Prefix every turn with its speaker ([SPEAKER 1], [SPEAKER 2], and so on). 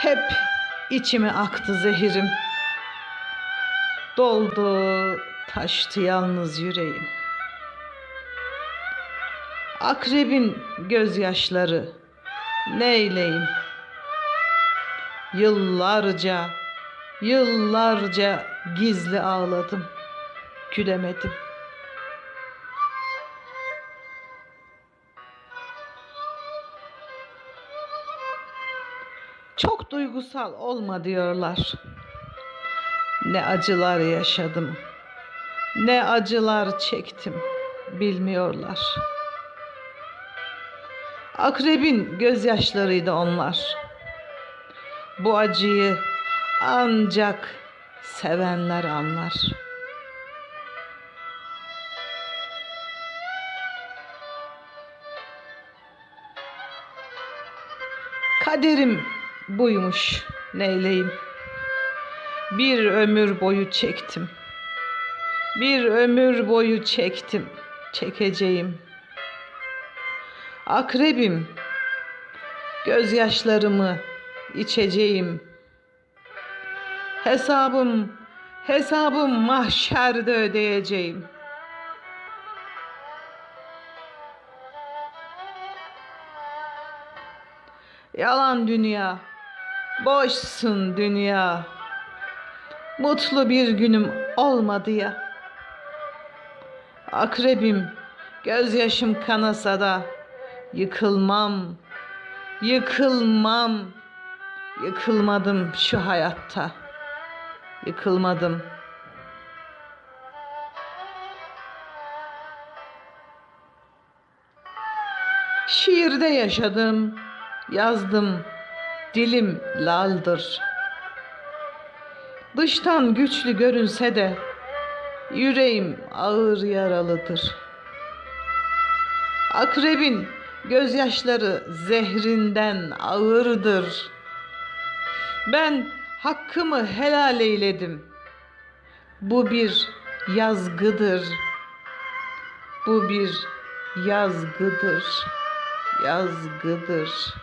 [SPEAKER 1] Hep içime aktı zehirim. Doldu, taştı yalnız yüreğim. Akrebin gözyaşları neyleyim? Yıllarca, yıllarca gizli ağladım. Gülemedim. Çok duygusal olma diyorlar. Ne acılar yaşadım. Ne acılar çektim bilmiyorlar. Akrebin gözyaşlarıydı onlar. Bu acıyı ancak sevenler anlar. Kaderim buymuş neyleyim. Bir ömür boyu çektim. Bir ömür boyu çektim, çekeceğim. Akrebim, gözyaşlarımı içeceğim. Hesabım, hesabım mahşerde ödeyeceğim. Yalan dünya, boşsun dünya. Mutlu bir günüm olmadı ya. Akrebim, gözyaşım kanasa da yıkılmam, yıkılmam, yıkılmadım şu hayatta. Yıkılmadım. Şiirde yaşadım, yazdım, dilim laldır. Dıştan güçlü görünse de yüreğim ağır yaralıdır. Akrebin gözyaşları zehrinden ağırdır. Ben hakkımı helal eyledim. Bu bir yazgıdır. Bu bir yazgıdır. Yazgıdır.